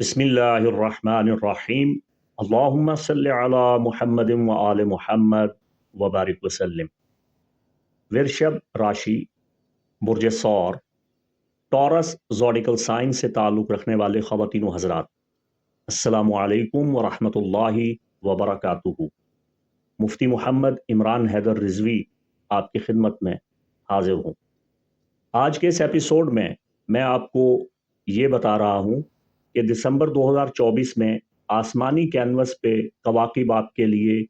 بسم اللہ الرحمن الرحیم۔ اللہم صلی علی محمد و آل محمد وبارک وسلم۔ ورشب راشی، برج سور ٹورس زوڈیکل سائنس سے تعلق رکھنے والے خواتین و حضرات۔ السلام علیکم ورحمۃ اللہ وبرکاتہ۔ مفتی محمد عمران حیدر رضوی آپ کی خدمت میں حاضر ہوں۔ آج کے اس ایپیسوڈ میں میں آپ کو یہ بتا رہا ہوں کہ دسمبر دو ہزار چوبیس میں آسمانی کینوس پہ کواقب آپ کے لیے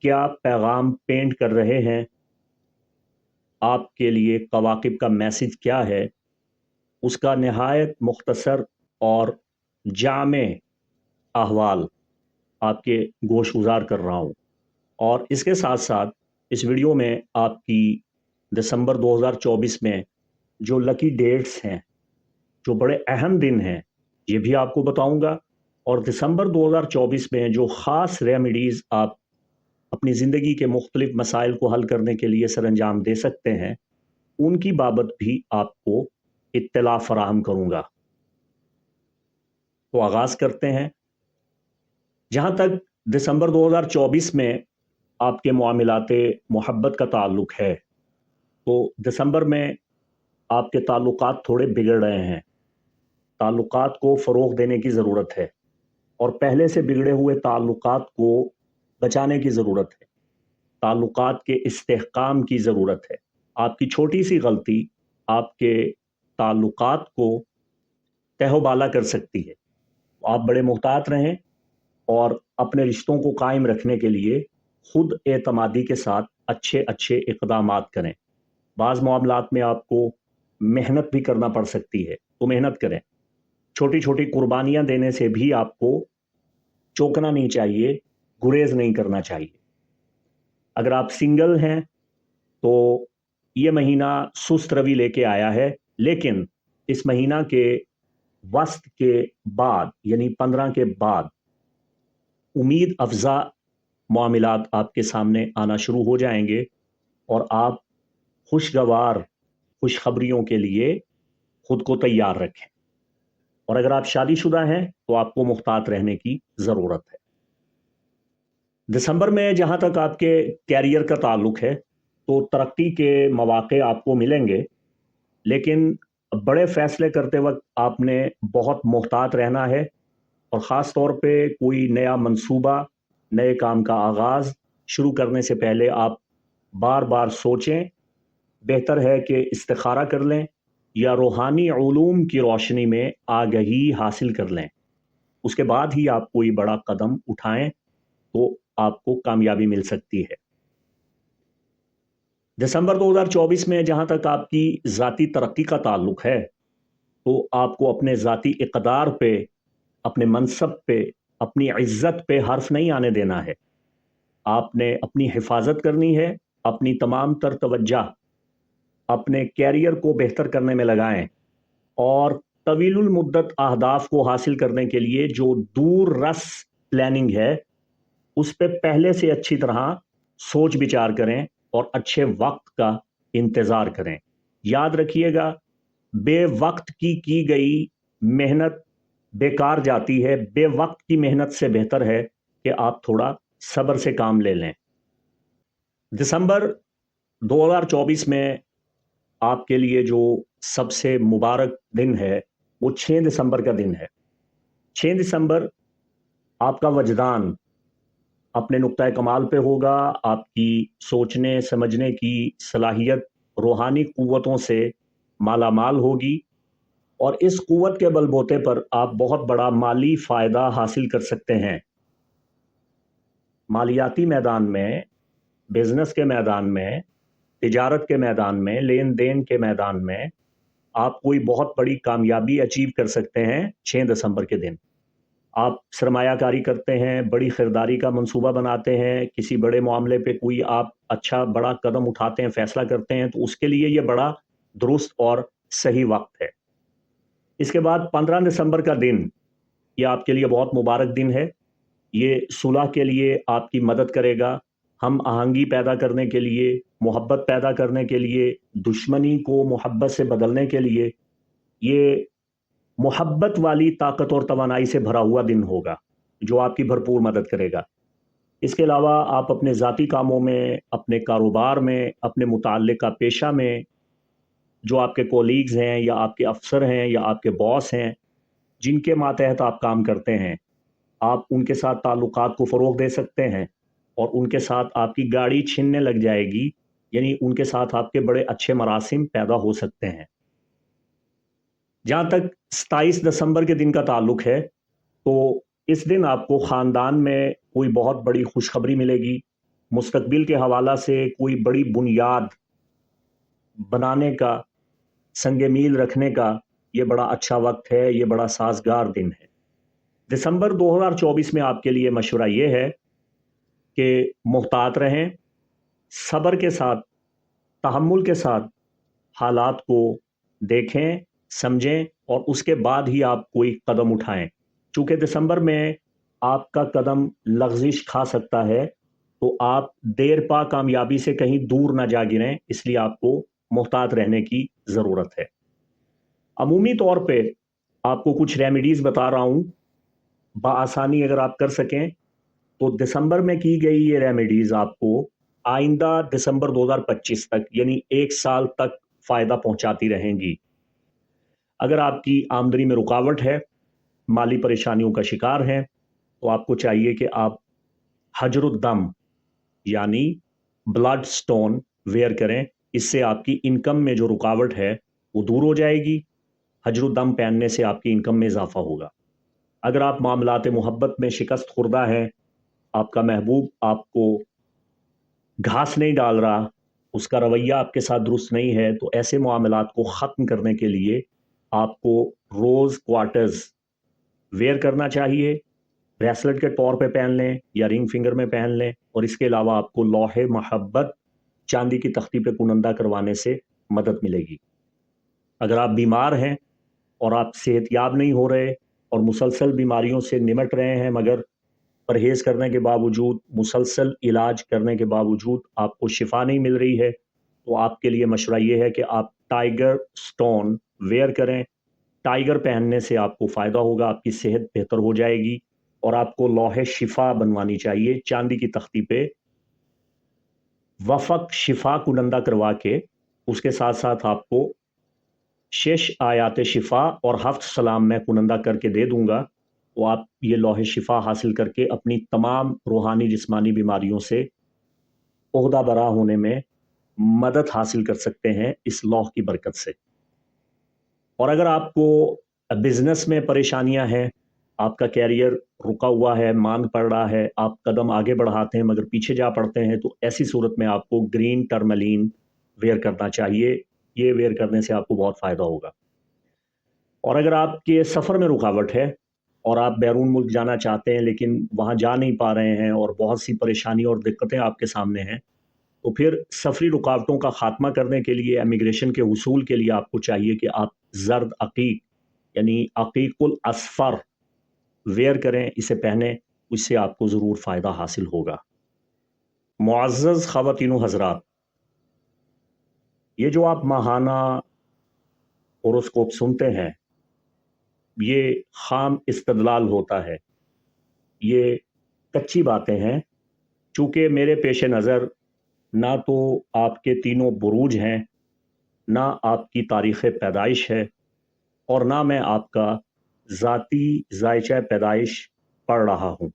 کیا پیغام پینٹ کر رہے ہیں؟ آپ کے لیے کواقب کا میسج کیا ہے؟ اس کا نہایت مختصر اور جامع احوال آپ کے گوش گزار کر رہا ہوں۔ اور اس کے ساتھ ساتھ اس ویڈیو میں آپ کی دسمبر دو ہزار چوبیس میں جو لکی ڈیٹس ہیں، جو بڑے اہم دن ہیں یہ بھی آپ کو بتاؤں گا۔ اور دسمبر دو ہزار چوبیس میں جو خاص ریمیڈیز آپ اپنی زندگی کے مختلف مسائل کو حل کرنے کے لیے سر انجام دے سکتے ہیں، ان کی بابت بھی آپ کو اطلاع فراہم کروں گا۔ تو آغاز کرتے ہیں۔ جہاں تک دسمبر دو ہزار چوبیس میں آپ کے معاملات محبت کا تعلق ہے، تو دسمبر میں آپ کے تعلقات تھوڑے بگڑ رہے ہیں۔ تعلقات کو فروغ دینے کی ضرورت ہے اور پہلے سے بگڑے ہوئے تعلقات کو بچانے کی ضرورت ہے۔ تعلقات کے استحکام کی ضرورت ہے۔ آپ کی چھوٹی سی غلطی آپ کے تعلقات کو تہ و بالا کر سکتی ہے۔ آپ بڑے محتاط رہیں اور اپنے رشتوں کو قائم رکھنے کے لیے خود اعتمادی کے ساتھ اچھے اچھے اقدامات کریں۔ بعض معاملات میں آپ کو محنت بھی کرنا پڑ سکتی ہے۔ تو محنت کریں۔ چھوٹی چھوٹی قربانیاں دینے سے بھی آپ کو چوکنا نہیں چاہیے، گریز نہیں کرنا چاہیے۔ اگر آپ سنگل ہیں تو یہ مہینہ سست روی لے کے آیا ہے، لیکن اس مہینہ کے وسط کے بعد یعنی پندرہ کے بعد امید افزا معاملات آپ کے سامنے آنا شروع ہو جائیں گے اور آپ خوشگوار، خوشخبریوں کے لیے خود کو تیار رکھیں۔ اور اگر آپ شادی شدہ ہیں تو آپ کو محتاط رہنے کی ضرورت ہے۔ دسمبر میں جہاں تک آپ کے کیریئر کا تعلق ہے تو ترقی کے مواقع آپ کو ملیں گے، لیکن بڑے فیصلے کرتے وقت آپ نے بہت محتاط رہنا ہے اور خاص طور پہ کوئی نیا منصوبہ، نئے کام کا آغاز شروع کرنے سے پہلے آپ بار بار سوچیں، بہتر ہے کہ استخارہ کر لیں یا روحانی علوم کی روشنی میں آگہی حاصل کر لیں۔ اس کے بعد ہی آپ کوئی بڑا قدم اٹھائیں تو آپ کو کامیابی مل سکتی ہے۔ دسمبر دو ہزار چوبیس میں جہاں تک آپ کی ذاتی ترقی کا تعلق ہے، تو آپ کو اپنے ذاتی اقدار پہ، اپنے منصب پہ، اپنی عزت پہ حرف نہیں آنے دینا ہے۔ آپ نے اپنی حفاظت کرنی ہے، اپنی تمام تر توجہ اپنے کیریئر کو بہتر کرنے میں لگائیں اور طویل المدت اہداف کو حاصل کرنے کے لیے جو دور رس پلاننگ ہے، اس پہ پہلے سے اچھی طرح سوچ بچار کریں اور اچھے وقت کا انتظار کریں۔ یاد رکھیے گا، بے وقت کی کی گئی محنت بیکار جاتی ہے، بے وقت کی محنت سے بہتر ہے کہ آپ تھوڑا صبر سے کام لے لیں۔ دسمبر دو ہزار چوبیس میں آپ کے لیے جو سب سے مبارک دن ہے، وہ چھ دسمبر کا دن ہے۔ چھ دسمبر آپ کا وجدان اپنے نقطۂ کمال پہ ہوگا، آپ کی سوچنے، سمجھنے کی صلاحیت، روحانی قوتوں سے مالا مال ہوگی۔ اور اس قوت کے بل بوتے پر آپ بہت بڑا مالی فائدہ حاصل کر سکتے ہیں۔ مالیاتی میدان میں، بزنس کے میدان میں تجارت کے میدان میں، لین دین کے میدان میں آپ کوئی بہت بڑی کامیابی اچیو کر سکتے ہیں چھ دسمبر کے دن۔ آپ سرمایہ کاری کرتے ہیں، بڑی خریداری کا منصوبہ بناتے ہیں، کسی بڑے معاملے پہ کوئی آپ اچھا بڑا قدم اٹھاتے ہیں، فیصلہ کرتے ہیں، تو اس کے لیے یہ بڑا درست اور صحیح وقت ہے۔ اس کے بعد پندرہ دسمبر کا دن، یہ آپ کے لیے بہت مبارک دن ہے۔ یہ صلح کے لیے آپ کی مدد کرے گا۔ ہم آہنگی پیدا کرنے کے لیے، محبت پیدا کرنے کے لیے، دشمنی کو محبت سے بدلنے کے لیے، یہ محبت والی طاقت اور توانائی سے بھرا ہوا دن ہوگا جو آپ کی بھرپور مدد کرے گا۔ اس کے علاوہ آپ اپنے ذاتی کاموں میں، اپنے کاروبار میں، اپنے متعلقہ پیشہ میں، جو آپ کے کولیگز ہیں یا آپ کے افسر ہیں یا آپ کے باس ہیں، جن کے ماتحت آپ کام کرتے ہیں، آپ ان کے ساتھ تعلقات کو فروغ دے سکتے ہیں۔ اور ان کے ساتھ آپ کی گاڑی چھننے لگ جائے گی یعنی ان کے ساتھ آپ کے بڑے اچھے مراسم پیدا ہو سکتے ہیں۔ جہاں تک ستائیس دسمبر کے دن کا تعلق ہے، تو اس دن آپ کو خاندان میں کوئی بہت بڑی خوشخبری ملے گی۔ مستقبل کے حوالہ سے کوئی بڑی بنیاد بنانے کا، سنگ میل رکھنے کا یہ بڑا اچھا وقت ہے، یہ بڑا سازگار دن ہے۔ دسمبر دو ہزار چوبیس میں آپ کے لیے مشورہ یہ ہے کہ محتاط رہیں، صبر کے ساتھ، تحمل کے ساتھ حالات کو دیکھیں، سمجھیں اور اس کے بعد ہی آپ کوئی قدم اٹھائیں۔ چونکہ دسمبر میں آپ کا قدم لغزش کھا سکتا ہے، تو آپ دیر پا کامیابی سے کہیں دور نہ جا گریں، اس لیے آپ کو محتاط رہنے کی ضرورت ہے۔ عمومی طور پہ آپ کو کچھ ریمیڈیز بتا رہا ہوں۔ بآسانی اگر آپ کر سکیں تو دسمبر میں کی گئی یہ ریمیڈیز آپ کو آئندہ دسمبر دو ہزار پچیس تک یعنی ایک سال تک فائدہ پہنچاتی رہیں گی۔ اگر آپ کی آمدنی میں رکاوٹ ہے، مالی پریشانیوں کا شکار ہیں، تو آپ کو چاہیے کہ آپ حجر الدم یعنی بلڈ سٹون ویئر کریں۔ اس سے آپ کی انکم میں جو رکاوٹ ہے، وہ دور ہو جائے گی۔ حجر الدم پہننے سے آپ کی انکم میں اضافہ ہوگا۔ اگر آپ معاملات محبت میں شکست خوردہ ہیں آپ کا محبوب آپ کو گھاس نہیں ڈال رہا، اس کا رویہ آپ کے ساتھ درست نہیں ہے، تو ایسے معاملات کو ختم کرنے کے لیے آپ کو روز کوارٹرز ویئر کرنا چاہیے بریسلٹ کے طور پہ پہن لیں یا رنگ فنگر میں پہن لیں، اور اس کے علاوہ آپ کو لوہے محبت چاندی کی تختی پہ کنندہ کروانے سے مدد ملے گی۔ اگر آپ بیمار ہیں اور آپ صحت یاب نہیں ہو رہے اور مسلسل بیماریوں سے نمٹ رہے ہیں، مگر پرہیز کرنے کے باوجود، مسلسل علاج کرنے کے باوجود آپ کو شفا نہیں مل رہی ہے، تو آپ کے لیے مشورہ یہ ہے کہ آپ ٹائیگر سٹون ویئر کریں۔ ٹائیگر پہننے سے آپ کو فائدہ ہوگا، آپ کی صحت بہتر ہو جائے گی اور آپ کو لوہے شفا بنوانی چاہیے۔ چاندی کی تختی پہ وفق شفا کنندہ کروا کے اس کے ساتھ ساتھ آپ کو شش آیات شفا اور ہفت سلام میں کنندہ کر کے دے دوں گا۔ تو آپ یہ لوہے شفا حاصل کر کے اپنی تمام روحانی جسمانی بیماریوں سے عہدہ برا ہونے میں مدد حاصل کر سکتے ہیں اس لوح کی برکت سے۔ اور اگر آپ کو بزنس میں پریشانیاں ہیں، آپ کا کیریئر رکا ہوا ہے ماند پڑ رہا ہے، آپ قدم آگے بڑھاتے ہیں مگر پیچھے جا پڑتے ہیں، تو ایسی صورت میں آپ کو گرین ٹرملین ویئر کرنا چاہیے۔ یہ ویئر کرنے سے آپ کو بہت فائدہ ہوگا۔ اور اگر آپ کے سفر میں رکاوٹ ہے اور آپ بیرون ملک جانا چاہتے ہیں لیکن وہاں جا نہیں پا رہے ہیں اور بہت سی پریشانی اور دقتیں آپ کے سامنے ہیں، تو پھر سفری رکاوٹوں کا خاتمہ کرنے کے لیے امیگریشن کے حصول کے لیے آپ کو چاہیے کہ آپ زرد عقیق یعنی عقیق الاسفر ویئر کریں، اسے پہنیں، اس سے آپ کو ضرور فائدہ حاصل ہوگا۔ معزز خواتین و حضرات، یہ جو آپ ماہانہ اوروسکوپ سنتے ہیں یہ خام استدلال ہوتا ہے۔ یہ کچی باتیں ہیں۔ چونکہ میرے پیش نظر نہ تو آپ کے تینوں بروج ہیں، نہ آپ کی تاریخ پیدائش ہے، اور نہ میں آپ کا ذاتی ذائچہ پیدائش پڑھ رہا ہوں۔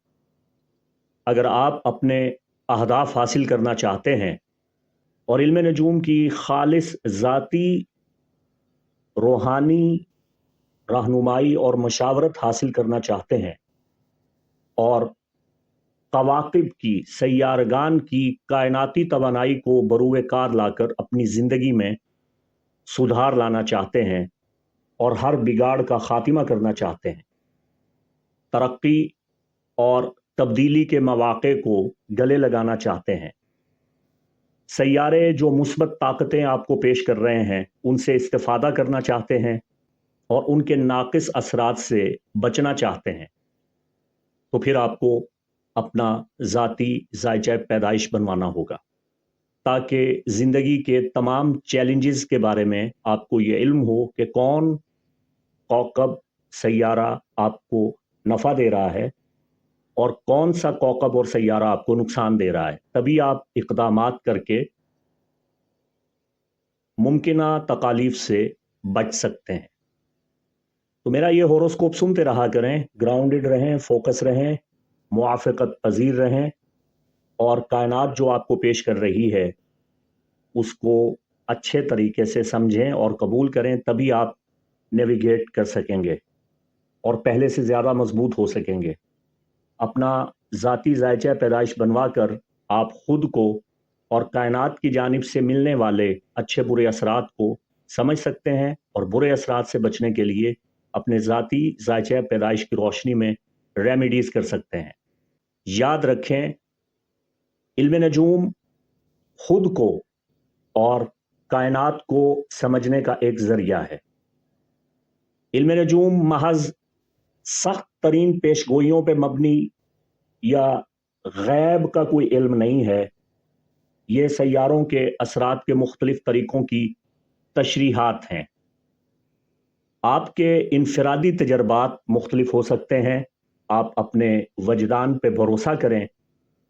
اگر آپ اپنے اہداف حاصل کرنا چاہتے ہیں، اور علم نجوم کی خالص ذاتی روحانی رہنمائی اور مشاورت حاصل کرنا چاہتے ہیں اور قواقب کی، سیارگان کی کائناتی توانائی کو بروئے کار لا کر اپنی زندگی میں سدھار لانا چاہتے ہیں اور ہر بگاڑ کا خاتمہ کرنا چاہتے ہیں۔ ترقی اور تبدیلی کے مواقع کو گلے لگانا چاہتے ہیں۔ سیارے جو مثبت طاقتیں آپ کو پیش کر رہے ہیں، ان سے استفادہ کرنا چاہتے ہیں۔ اور ان کے ناقص اثرات سے بچنا چاہتے ہیں، تو پھر آپ کو اپنا ذاتی ذائچہ پیدائش بنوانا ہوگا۔ تاکہ زندگی کے تمام چیلنجز کے بارے میں آپ کو یہ علم ہو کہ کون کوکب سیارہ آپ کو نفع دے رہا ہے اور کون سا کوکب اور سیارہ آپ کو نقصان دے رہا ہے۔ تبھی آپ اقدامات کر کے ممکنہ تکالیف سے بچ سکتے ہیں۔ تو میرا یہ ہوروسکوپ سنتے رہا کریں، گراؤنڈڈ رہیں، فوکس رہیں، موافقت پذیر رہیں اور کائنات جو آپ کو پیش کر رہی ہے، اس کو اچھے طریقے سے سمجھیں اور قبول کریں، تبھی آپ نیویگیٹ کر سکیں گے اور پہلے سے زیادہ مضبوط ہو سکیں گے۔ اپنا ذاتی ذائچہ پیدائش بنوا کر آپ خود کو اور کائنات کی جانب سے ملنے والے اچھے برے اثرات کو سمجھ سکتے ہیں اور برے اثرات سے بچنے کے لیے اپنے ذاتی ذائچہ پیدائش کی روشنی میں ریمیڈیز کر سکتے ہیں۔ یاد رکھیں، علم نجوم خود کو اور کائنات کو سمجھنے کا ایک ذریعہ ہے۔ علم نجوم محض سخت ترین پیش گوئیوں پہ مبنی یا غیب کا کوئی علم نہیں ہے، یہ سیاروں کے اثرات کے مختلف طریقوں کی تشریحات ہیں۔ آپ کے انفرادی تجربات مختلف ہو سکتے ہیں۔ آپ اپنے وجدان پہ بھروسہ کریں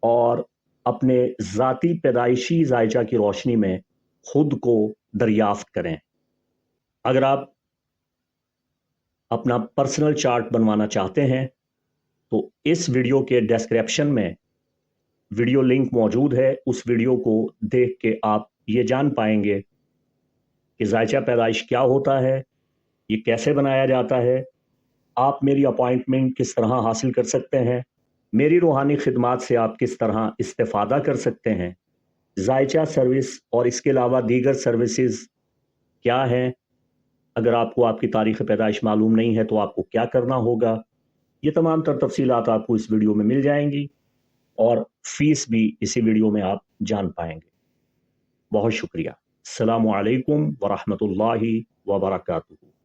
اور اپنے ذاتی پیدائشی ذائچہ کی روشنی میں خود کو دریافت کریں۔ اگر آپ اپنا پرسنل چارٹ بنوانا چاہتے ہیں، تو اس ویڈیو کے ڈسکرپشن میں ویڈیو لنک موجود ہے۔ اس ویڈیو کو دیکھ کے آپ یہ جان پائیں گے کہ ذائچہ پیدائش کیا ہوتا ہے۔ یہ کیسے بنایا جاتا ہے؟ آپ میری اپوائنٹمنٹ کس طرح حاصل کر سکتے ہیں؟ میری روحانی خدمات سے آپ کس طرح استفادہ کر سکتے ہیں؟ ذائچہ سروس اور اس کے علاوہ دیگر سروسز کیا ہیں؟ اگر آپ کو آپ کی تاریخ پیدائش معلوم نہیں ہے تو آپ کو کیا کرنا ہوگا؟ یہ تمام تر تفصیلات آپ کو اس ویڈیو میں مل جائیں گی اور فیس بھی اسی ویڈیو میں آپ جان پائیں گے۔ بہت شکریہ۔ السلام علیکم ورحمۃ اللہ وبرکاتہ۔